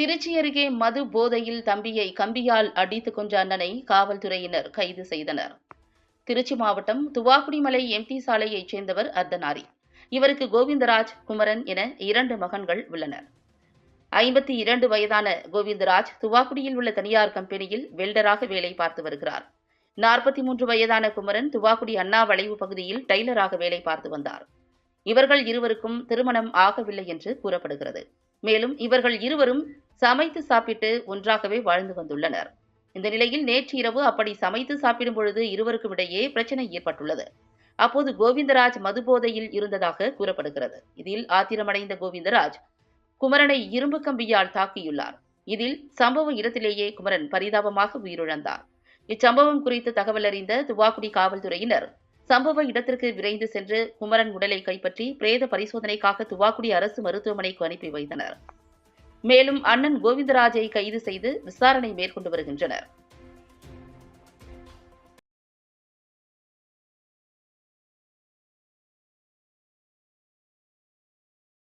திருச்சி அருகே மது போதையில் தம்பியை கம்பியால் அடித்துக் கொன்ற அண்ணனை காவல்துறையினர் கைது செய்தனர். திருச்சி மாவட்டம் துவாக்குடிமலை எம்டி சாலையைச் சேர்ந்தவர் அர்த்தநாரி. இவருக்கு கோவிந்தராஜ் குமரன் என இரண்டு மகன்கள் உள்ளனர். ஐம்பத்தி இரண்டு வயதான கோவிந்தராஜ் துவாக்குடியில் உள்ள தனியார் கம்பெனியில் வெல்டராக வேலை பார்த்து வருகிறார். நாற்பத்தி மூன்று வயதான குமரன் துவாக்குடி அண்ணா வளைவு பகுதியில் டெய்லராக வேலை பார்த்து வந்தார். இவர்கள் இருவருக்கும் திருமணம் ஆகவில்லை என்று கூறப்படுகிறது. மேலும் இவர்கள் இருவரும் சமைத்து சாப்பிட்டு ஒன்றாகவே வாழ்ந்து வந்துள்ளனர். இந்த நிலையில் நேற்று இரவு அப்படி சமைத்து சாப்பிடும் பொழுது இருவருக்கும் இடையே பிரச்சனை ஏற்பட்டுள்ளது. அப்போது கோவிந்தராஜ் மதுபோதையில் இருந்ததாக கூறப்படுகிறது. இதில் ஆத்திரமடைந்த கோவிந்தராஜ் குமரனை இரும்பு கம்பியால் தாக்கியுள்ளார். இதில் சம்பவ இடத்திலேயே குமரன் பரிதாபமாக உயிரிழந்தார். இச்சம்பவம் குறித்து தகவல் அறிந்த துவாக்குடி காவல்துறையினர் சம்பவ இடத்திற்கு விரைந்து சென்று குமரன் உடலை கைப்பற்றி பிரேத பரிசோதனைக்காக துவாக்குடி அரசு மருத்துவமனைக்கு அனுப்பி வைத்தனர். மேலும் அண்ணன் கோவிந்தராஜை கைது செய்து விசாரணை மேற்கொண்டு வருகின்றனர்.